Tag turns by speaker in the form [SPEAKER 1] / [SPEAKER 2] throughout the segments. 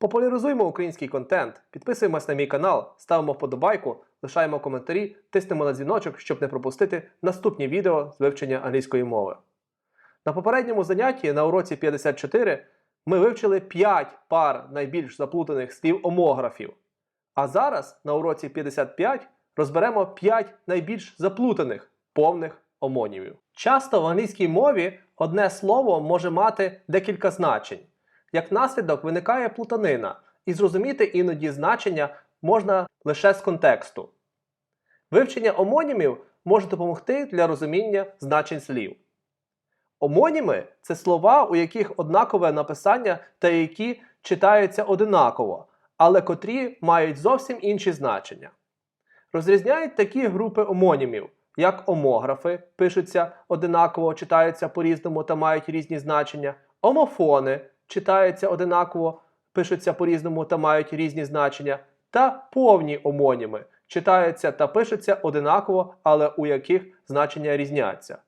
[SPEAKER 1] Популяризуємо український контент, підписуємось на мій канал, ставимо вподобайку, лишаємо коментарі, тиснемо на дзвіночок, щоб не пропустити наступні відео з вивчення англійської мови. На попередньому занятті на уроці 54 ми вивчили 5 пар найбільш заплутаних слів омографів. А зараз на уроці 55 розберемо 5 найбільш заплутаних повних омонімів. Часто в англійській мові одне слово може мати декілька значень. Як наслідок виникає плутанина, і зрозуміти іноді значення можна лише з контексту. Вивчення омонімів може допомогти для розуміння значень слів. Омоніми це слова, у яких однакове написання та які читаються одинаково, але котрі мають зовсім інші значення. Розрізняють такі групи омонімів, як омографи, пишуться одинаково, читаються по-різному та мають різні значення, омофони читаються одинаково, пишуться по-різному та мають різні значення, та повні омоніми читаються та пишуться одинаково, але у яких значення різняться.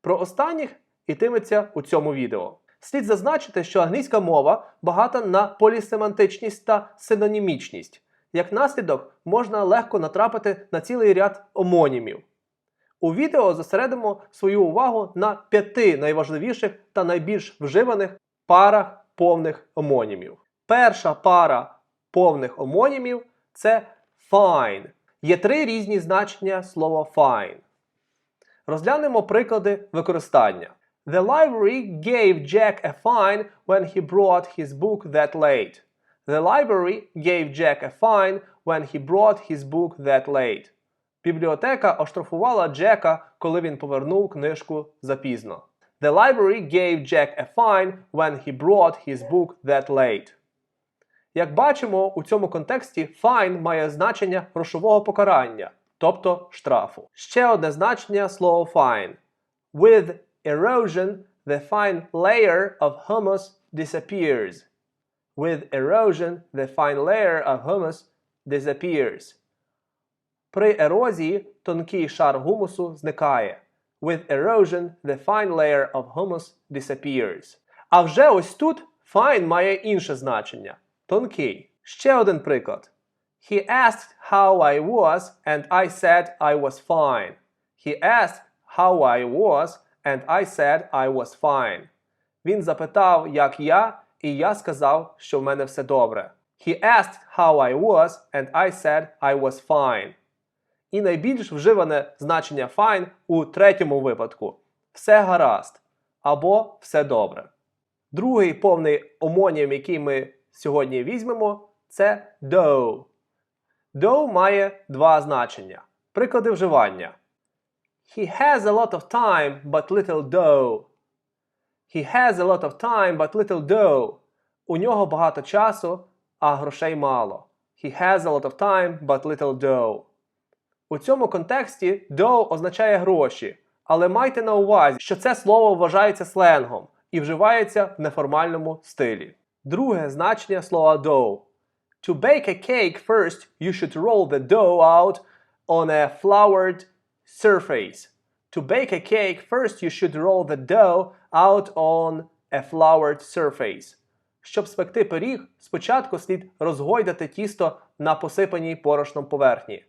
[SPEAKER 1] Про останніх йтиметься у цьому відео. Слід зазначити, що англійська мова багата на полісемантичність та синонімічність. Як наслідок, можна легко натрапити на цілий ряд омонімів. У відео зосередимо свою увагу на п'яти найважливіших та найбільш вживаних парах повних омонімів. Перша пара повних омонімів це fine. Є три різні значення слова fine. Розглянемо приклади використання. The library gave Jack a fine when he brought his book that late. The library gave Jack a fine when he brought his book that late. Бібліотека оштрафувала Джека, коли він повернув книжку запізно. The library gave Jack a fine when he brought his book that late. Як бачимо, у цьому контексті fine має значення грошового покарання, тобто штрафу. Ще одне значення слова fine. With erosion, the fine layer of humus disappears. With erosion, the fine layer of humus disappears. При ерозії тонкий шар гумусу зникає. With erosion, the fine layer of humus disappears. А вже ось тут fine має інше значення тонкий. Ще один приклад. He asked how I was, and I said I was fine. He asked how I was, and I said I was fine. Він запитав, як я, і я сказав, що в мене все добре. He asked how I was, and I said I was fine. І найбільш вживане значення fine у третьому випадку все гаразд або все добре. Другий повний омонім, який ми сьогодні візьмемо, це do. Do має два значення. Приклади вживання. He has a lot of time, but little dough. He has a lot of time, but little dough. У нього багато часу, а грошей мало. He has a lot of time, but little dough. У цьому контексті dough означає гроші, але майте на увазі, що це слово вважається сленгом і вживається в неформальному стилі. Друге значення слова dough. To bake a cake first, you should roll the dough out on a floured surface. To bake a cake first, you should roll the dough out on a floured surface. Щоб спекти пиріг, спочатку слід розгойдати тісто на посипаній порошном поверхні.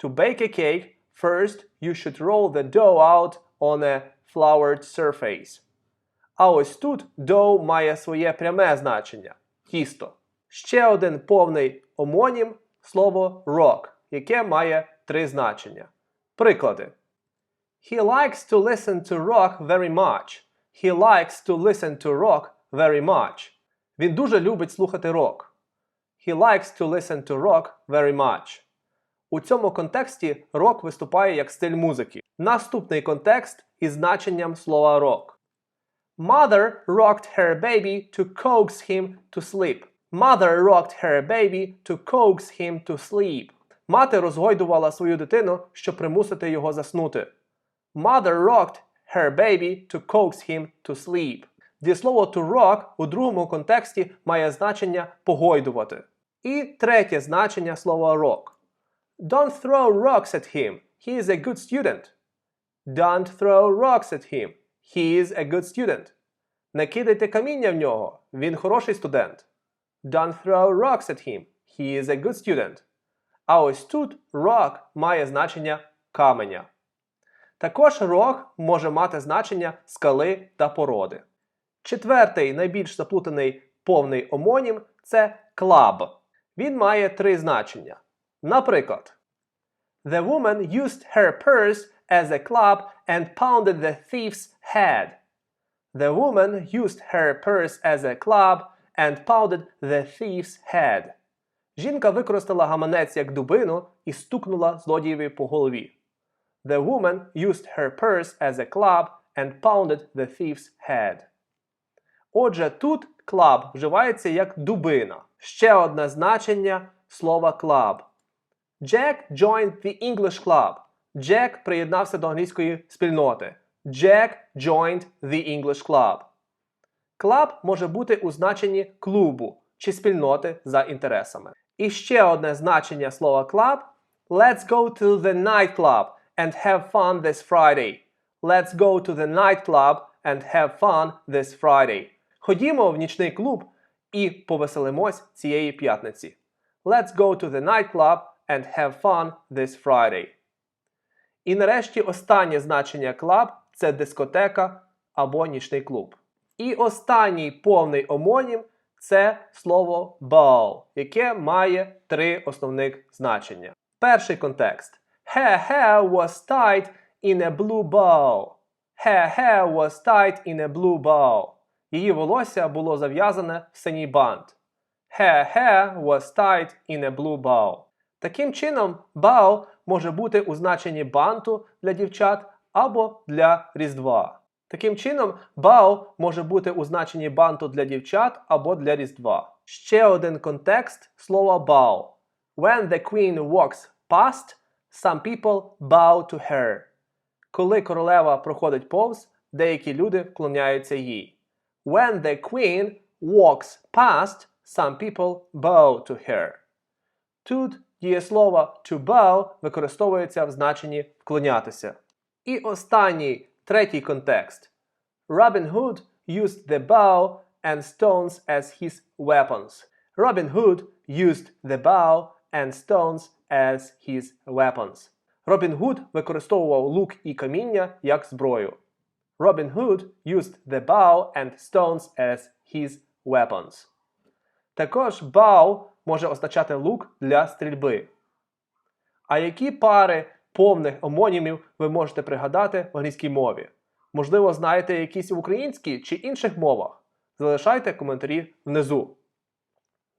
[SPEAKER 1] To bake a cake, first you should roll the dough out on a floured surface. А ось тут dough має своє пряме значення тісто. Ще один повний омонім слово rock, яке має три значення. Приклади. He likes to listen to rock very much. He likes to listen to rock very much. Він дуже любить слухати рок. He likes to listen to rock very much. У цьому контексті рок виступає як стиль музики. Наступний контекст із значенням слова рок. Mother rocked her baby to coax him to sleep. Mother rocked her baby to coax him to sleep. Мати розгойдувала свою дитину, щоб примусити його заснути. Mother rocked her baby to coax him to sleep. Дієслово to rock у другому контексті має значення погойдувати. І третє значення слова rock. Don't throw rocks at him. He is a good student. Don't throw rocks at him. He is a good student. Не кидайте каміння в нього. Він хороший студент. Don't throw rocks at him. He is a good student. А ось тут rock має значення каменя. Також rock може мати значення скали та породи. Четвертий найбільш заплутаний повний омонім це club. Він має три значення. Наприклад, The woman used her purse as a club and pounded the thief's head. The woman used her purse as a club and pounded the thief's head. Жінка використала гаманець як дубину і стукнула злодієві по голові. The woman used her purse as a club and pounded the thief's head. Отже, тут club вживається як дубина. Ще одне значення слова club. Jack joined the English club. Джек приєднався до англійської спільноти. Jack joined the English club. Club може бути у значенні клубу чи спільноти за інтересами. І ще одне значення слова club Let's go to the nightclub and have fun this Friday. Let's go to the nightclub and have fun this Friday. Ходімо в нічний клуб і повеселимось цієї п'ятниці. Let's go to the nightclub and have fun this Friday. І нарешті останнє значення club – це дискотека або нічний клуб. І останній повний омонім це слово ball, яке має три основних значення. Перший контекст. Her hair was tied in a blue bow. Her hair was tied in a blue bow. Її волосся було зав'язане в синій бант. Her hair was tied in a blue bow. Таким чином, bow може бути у значенні банту для дівчат або для Різдва. Таким чином, bow може бути у значенні банту для дівчат або для Різдва. Ще один контекст слова bow. When the queen walks past, some people bow to her. Коли королева проходить повз, деякі люди вклоняються їй. When the queen walks past, some people bow to her. Тут дієслово to bow використовується в значенні вклонятися. І останній, третій контекст. Robin Hood used the bow and stones as his weapons. Robin Hood used the bow and stones as his weapons. Робін Гуд використовував лук і каміння як зброю. Robin Hood used the bow and stones as his weapons. Також bow може означати лук для стрільби. А які пари повних омонімів ви можете пригадати в англійській мові? Можливо, знаєте якісь в українській чи інших мовах? Залишайте коментарі внизу.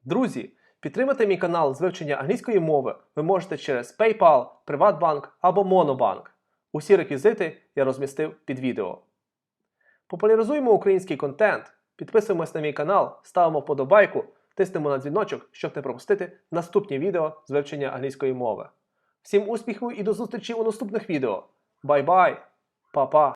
[SPEAKER 1] Друзі, підтримати мій канал з вивчення англійської мови ви можете через PayPal, PrivatBank або Monobank. Усі реквізити я розмістив під відео. Популяризуємо український контент, підписуємось на мій канал, ставимо вподобайку, тиснемо на дзвіночок, щоб не пропустити наступні відео з вивчення англійської мови. Всім успіху і до зустрічі у наступних відео. Бай-бай! Па-па!